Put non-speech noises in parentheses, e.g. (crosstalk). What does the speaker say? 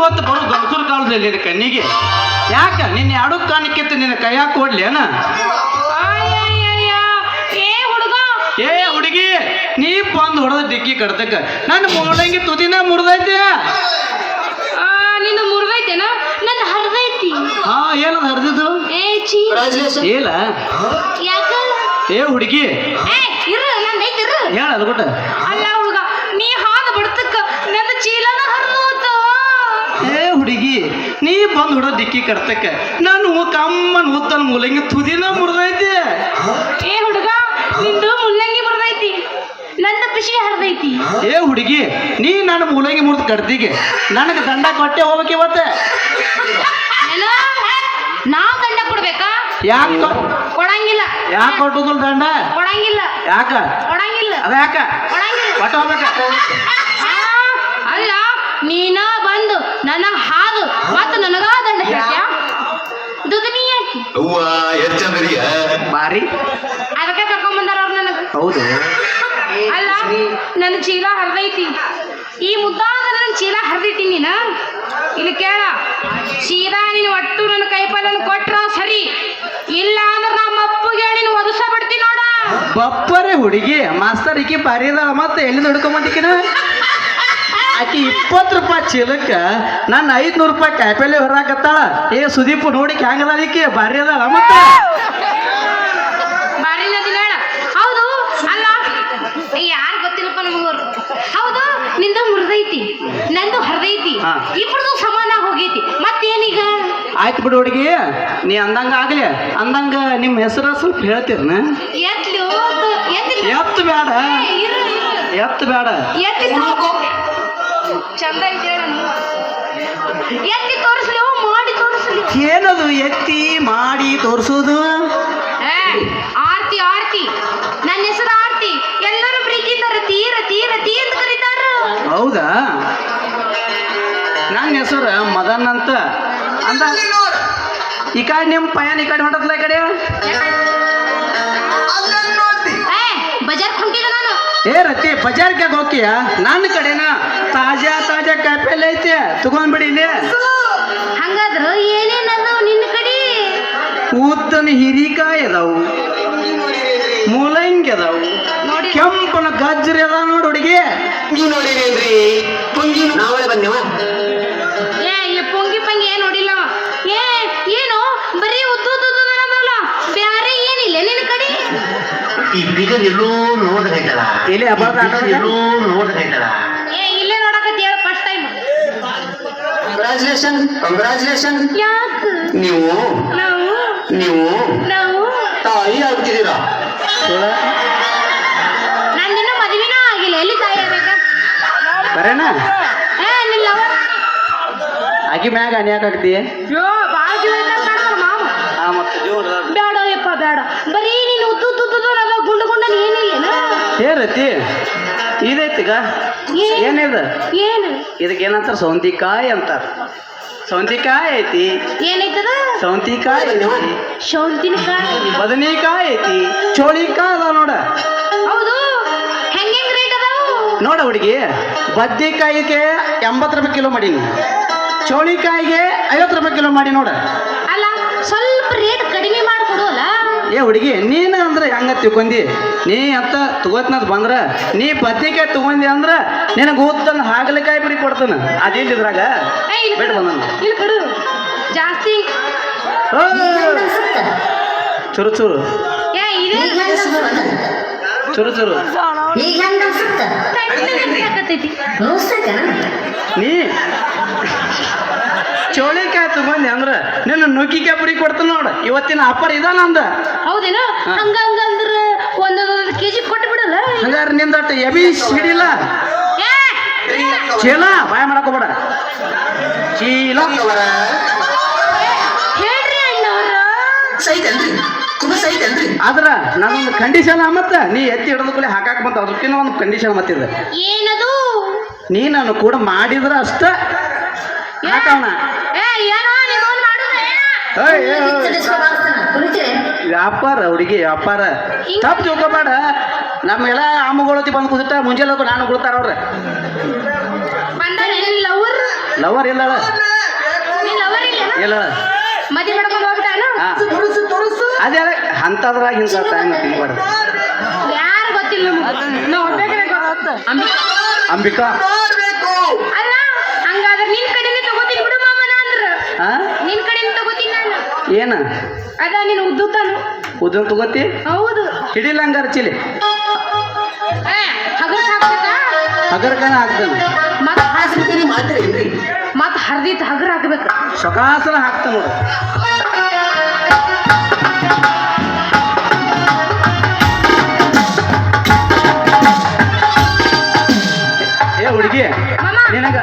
ಹೊತ್ತು ಬರೋ ಗಂಡಸೂರು ಕಾಲದಲ್ಲಿ ನಿನ್ನ ಕಣ್ಣಿಗೆ. ಯಾಕ? ನಿನ್ನ ಎರಡು ಕಾಣಿಕೆತ್ತು ನಿನ್ನ ಕೈಯಾಗ ಕೊಡ್ಲಿ ಅನ ಅಯ್ಯಯ್ಯಯ್ಯ. ಏ ಹುಡುಗ. ಏ ಹುಡುಗಿ ನೀ ಬಂದು ಹೊಡೆದ ಡಿಕ್ಕಿ ಕಡ್ತಕ್ಕ ನನ್ನ ಮೂಳಂಗಿ ತುದಿನ ಮುರಿದೈತೆ. ಆ, ನಿಂದು ಮುರಿದೈತೇನ? ನಂದು ಹರಿದೈತಿ. ಹಾ ಏನದು ಹರಿದಿದ್ದು? ಏ ಚೀ ಇಲ್ಲ ಯಾಕ ಏ ಹುಡುಗಿ. ಹೇಳ ಅದು ಅಲ್ಲ ಹುಡುಗ ನೀ ಹಾದ ಬಿಡ್ತಕ್ಕ ನನ್ನ ಏ ಹುಡುಗಿ ನೀ ಬಂದು ಹುಡೋ ದಿಕ್ಕಿ ಕರ್ತಕ್ಕ ನಾನು ಕಮ್ಮನ್ ಉದ್ದನ ಮೂಲಂಗಿ ತುದಿನ ಮುರಿದೈತೆ. ಏ ಹುಡುಗ ನಿಂದು ಮುಲ್ಲಂಗಿ ಮುರಿದೈತಿ. ನಂದು ಪಿಶಿ ಹರಿದೈತಿ. ಏ ಹುಡುಗಿ ನೀ ನನ್ನ ಮೂಲಂಗಿ ಮುರಿದು ಕಡ್ತಿಗೆ ನನಗೆ ದಂಡ ಕೊಟ್ಟೆ ಹೋಗ್ಬೇಕು ಇವತ್ತೆ. ನಾವು ದಂಡ ಕೊಡ್ಬೇಕಾ? ಯಾಕ ಕೊಡಂಗಿಲ್ಲ. ಯಾಕೆ ಕೊಟ್ಟುದಿಲ್ಲ ದಂಡ? ಕೊಡಂಗಿಲ್ಲ. ಯಾಕ? ಕೊಡಂಗಿಲ್ಲ. ಅದ ಯಾಕ? ಕೊಡಂಗಿಲ್ಲ. ಕೊಟ್ಟು ಹೋಗ್ಬೇಕ? ಅಲ್ಲ ನೀನ ನನ್ನ ಹಾದು. ಮತ್ತು ನನಗ ದಂಡ ಹೇಳ್ತ್ಯಾ ದುದನಿ ಯಾಕೆ ಅವ್ವ ಬಾರಿ. ಅದಕ್ಕೆ ಕರ್ಕೊಂಬಂದಾರ ಅವ್ರು ನನಗ. ಹೌದು. (laughs) ಅಲ್ಲ ನನ್ನ ಚೀಲ ಹರಿದೈತಿ. ಈ ಮುದ್ದಾದ ನನ್ನ ಚೀಲ ಹರಿದಿಟ್ಟಿ ನೀನ? ಇಲ್ಲಿ ಕೇಳ. ಸೀದಾ ನೀನು ಒಟ್ಟು ನನ್ನ ಕೈಪಲ್ಲನ್ನು ಕೊಟ್ರ ಸರಿ. ಇಲ್ಲ ಅಂದ್ರೆ ನಮ್ಮ ಅಪ್ಪಗೆ ನೀನು ಒದಸ ಬಿಡ್ತೀನಿ ನೋಡ. ಬಪ್ಪರೆ ಹುಡುಗಿ ಮಾಸ್ತರ್ ಈಕಿ ಬಾರಿ ಅದಾಳ. ಮತ್ತೆ ಎಲ್ಲಿ ಹಿಡ್ಕೊಂಬಂದಿಕಿನ ಆಕಿ ಇಪ್ಪತ್ತು ರೂಪಾಯಿ ಚೀಲಕ್ಕ ನನ್ನ ಐದ್ನೂರು ರೂಪಾಯಿ ಕಾಯಿಪಲ್ಲೆ ಹೊರಾಕತ್ತಾಳ ಏ ಸುದೀಪ್ ನೋಡಿ ಹ್ಯಾಂಗದ ಅದಕ್ಕೆ ಬಾರಿ ಅದಾಳ ಮತ್ತೆ. ಹೌದು ಅಲ್ಲ ಯಾರು ಗೊತ್ತಿಲ್ಲಪ್ಪ ನಮಗವ್ರು ಹೌದು ನಿಂದು ಮುರಿದೈತಿ ನಂದು ಹರಿದೈತಿ ಹಾ. ಸಮಾನ ಹೋಗೈತಿ. ಮತ್ತೇನೀಗ? ಆಯ್ತು ಬಿಡು ಹುಡುಗಿ ನೀ ಅಂದಂಗ ಆಗ್ಲಿ. ಅಂದಂಗ ನಿಮ್ಮ ಹೆಸರು ಸ್ವಲ್ಪ ಹೇಳ್ತೀರನ? ಎತ್ಲು ಎತ್ಲಿ ಎತ್ತು ಬೇಡ ಇರು, ಇರು. ಎತ್ತು ಬೇಡ ಎತ್ತಿ. ಚಂದ ಎತ್ತಿ ತೋರಿಸ್ಲಿ ಓ, ಮಾಡಿ ತೋರಿಸ್ಲಿ. ಏನದು ಎತ್ತಿ ಮಾಡಿ ತೋರಿಸೋದು? ಏ, ಆರ್ತಿ ಆರ್ತಿ. ನನ್ನ ಹೆಸರು ಆರ್ತಿ. ಎಲ್ಲರೂ ಪ್ರೀತಿಯಿಂದ ತೀರ ತೀರ ತೀ ಅಂತ ಕರೀತಾರ ಹೌದಾ? ನನ್ನ ಹೆಸರು ಮದನ್ ಅಂತ. ಅಂದ ಈ ಕಡೆ ನಿಮ್ಮ ಪಯಣ ಈ ಕಡೆ ಹೊಂಟತ್ಲ ಈ ಕಡೆ? ಏ ಬಜಾರ್ ನಾನು ಏ ರತಿ ಬಜಾರ್ಗೆ ಹೋಗ್ತೀಯ? ನನ್ನ ಕಡೆನ? ತಾಜಾ ತಾಜಾ ಕಾಯಿಪಲ್ಲೆ ಐತೆ ತಗೊಂಡ್ಬಿಡಿ ಇಲ್ಲಿ ಹಂಗಾದ್ರ ಅದಾವ ನಿನ್ನ ಕಡೆ? ಉದ್ದನ ಹಿರಿಕಾಯಿ ಅದಾವು ಮೂಲಂಗಿ ಅದಾವು ನೋಡಿ. ಕೆಂಪನ ಗಜ್ರಿ ಅದಾವ ನೋಡಿ ಹುಡುಗಿ. ಪುಂಗಿ ನೋಡಿರೇನ್ರಿ ಪುಂಗಿ ನಾವೇ ಬಂದೇವ. ಏ ಈ ಪೊಂಗಿ ಪಂಗಿ ಏನ್ ನೋಡಿಲ್ಲ ಏ ಏನು ಬರೀ ಉದ್ದು ಉದ್ದು ಉದ್ದು ಅನ್ನೋದಲ್ಲ ಬ್ಯಾರೆ ಏನಿಲ್ಲ ನಿನ್ನ ಕಡೆ ಈ ಬಿಗರ್ ಎಲ್ಲೋ ಆಡ್ದ? ಎಲ್ಲೋ ನೋಡ್ದೈತಲ್ಲ ಏ ಇಲ್ಲೇ ನೋಡಕತ್ತಿ ಹೇಳ ಫಸ್ಟ್ ಟೈಮ್ ಕಂಗ್ರಾಚುಲೇಷನ್ ಕಂಗ್ರಾಚುಲೇಷನ್ ಯಾಕ? ನೀವು ನಾವು ನೀವು ನಾವು. ತಾಯಿ ಆಗ್ತಿದ್ದೀರಾ? ನಂದಿನ ಮದುವೆನ ಆಗಿಲ್ಲ. ಎಲ್ಲಿ ತಾಯಿ ಆಗ್ಬೇಕಾ? ಬರೇನ ಏ ನಿಲ್ಲ ಆಗಿ ಮ್ಯಾಗ ಅನ್ಯಾಕಾಗ್ತಿ ಯೋ ಬಾಳ ಜೀವ ಇದ್ದಂಗ್ ಕಾಣ್ತಾರ ಆ ಮತ್ತೆ ಜೋರ್ ಬೇಡ ಯಪ್ಪ ಬೇಡ ಬರೀ ನೀನು ಉದ್ದು ಏನಿಲ್ಲೇನ ಏ ರತಿ ಇದೈತಿಗ ಏನಿದ? ಏನು? ಇದಕ್ಕೆ ಏನಂತಾರ ಸೌಂತಿಕಾಯಿ ಅಂತಾರ. ಸೌಂತಿಕಾಯಿ ಐತಿ. ಏನೈತದ? ಸೌಂತಿಕಾಯಿ ಐತಿ. ಶೌಂತಿನ ಕಾಯಿ ಬದನೆಕಾಯಿ ಐತಿ. ಚೋಳಿಕಾಯಿ ಅದಾವ ನೋಡ. ಹೌದು. ಹೆಂಗೆಂಗ್ ರೇಟ್ ಅದಾವು ನೋಡ ಹುಡುಗಿ. ಬದ್ನೆಕಾಯಿಗೆ ಎಂಬತ್ತು ರೂಪಾಯಿ ಕಿಲೋ ಮಾಡೀನಿ. ಚೋಳಿಕಾಯಿಗೆ ಐವತ್ತು ರೂಪಾಯಿ ಕಿಲೋ ಮಾಡಿ ನೋಡ. ಅಲ್ಲ ಸ್ವಲ್ಪ ರೇಟ್ ಏ ಹುಡುಗಿ ನೀನು ಅಂದ್ರೆ ಹೆಂಗ ತಿಳ್ಕೊಂಡಿ ನೀ ಅಂತ ತಗೋತ್ನದ್ ಬಂದ್ರ ನೀ ಪತ್ರಿಕೆ ತಗೊಂಡಿ ಅಂದ್ರ ನಿನಗೆ ಉದ್ದನ ಹಾಗಲಕಾಯಿ ಬಿಡಿ ಕೊಡ್ತಾನ. ಅದಿಲ್ಲ ಇದ್ರಾಗ? ಬಿಟ್ಟು ಇಲ್ಲಿ ಜಾಸ್ತಿ. ಚುರು ಚುರು. ಏ ಇದೆ ಚುರು ಚುರು. ನೀ. ಚೋಳಿಕಾಯಿ ತಗೊಂಡಿ ಅಂದ್ರ ನಿನ್ನ ನುಗ್ಗಿಕಾಯಿ ಪುಡಿ ಕೊಡ್ತೀನಿ ನೋಡ. ಇವತ್ತಿನ ಆಫರ್ ಇದ ನಂದ. ಹೌದೇನ. ಹಂಗ ಹಂಗ ಅಂದ್ರ ಒಂದೊಂದೊಂದು ಕೆಜಿ ಕೊಟ್ಟು ಬಿಡಲ್ಲ? ಹಂಗಾರೆ ನಿಂದಟ್ಟ ಎಬಿ ಸಿಡಿಲ್ಲ ಚೀಲ ಬಾಯ ಮಾಡಕೋಬೇಡ ಚೀಲ. ಆದ್ರ ನಾನೊಂದು ಕಂಡೀಷನ್ ಮತ್ತ. ನೀ ಎತ್ತಿ ಹಿಡಿದ ಕೂಡಲೇ ಹಾಕಾಕ ಬಂತ. ಅದಕ್ಕಿನ್ನ ಒಂದು ಕಂಡೀಷನ್ ಮತ್ತಿದೆ. ಏನದು? ನೀ ನಾನು ಕೂಡ ಮಾಡಿದ್ರ ಅಷ್ಟ ವ್ಯಾಪಾರ ಹುಡುಗಿ ವ್ಯಾಪಾರ. ತಪ್ಪು ತಿಳ್ಕೊಬೇಡ. ನಮ್ಮೆಲ್ಲ ಅಮ್ಮಗಳತಿ ಬಂದು ಕೂತ ಮುಂಜಾನೆ ಹೋಗು ನಾನು ಕುಡ್ತಾರ ಅವ್ರ. ಬಂದಾರ ಲವರ್? ಇಲ್ಲ ಇಲ್ಲ ಅದೇ ಅಂತದ್ರಾಗ ಇಂಥ ಟೈಮ್ ತಿನ್ಬಾರ್ದು ಯಾರು ಗೊತ್ತಿಲ್ಲ ನಮ್ಗೆ? ನಾವು ಹೊಟ್ಟೆ ಗೊತ್ತ? ಅಂಬಿಕಾ ಅಂಬಿಕಾ ಅಲ್ಲ ಹಂಗಾದ್ರೆ ನಿನ್ ಕಡೆನೇ ತಗೋತೀನಿ ಬಿಡು ಮಾಮನ ಅಂದ್ರ ಹಾ ನಿನ್ ಕಡೆ ತಗೋತೀನಿ ನಾನು. ಏನ? ಅದ ನೀನು ಉದ್ದುತ್ತಾನು ಉದ್ದು ತಗೋತಿ? ಹೌದು. ಹಿಡಿಲ್ಲ ಹಂಗಾರ ಚಿಲಿ. ಏ ಹಗರ್ ಹಾಕ್ಬೇಕಾ ಹಗರ್ಕನ ಹಾಕ್ತಾನ. ಮತ್ ಮಾತ್ರ ಮಾತಾಡೇನ್ರಿ ಮತ್ ಹರ್ದಿತ್ ಹಗರ್ ಹಾಕ್ಬೇಕು. ಸಕಾಸನ ಹಾಕ್ತಾನ ಏ ಹುಡುಗಿ ನಿನಗ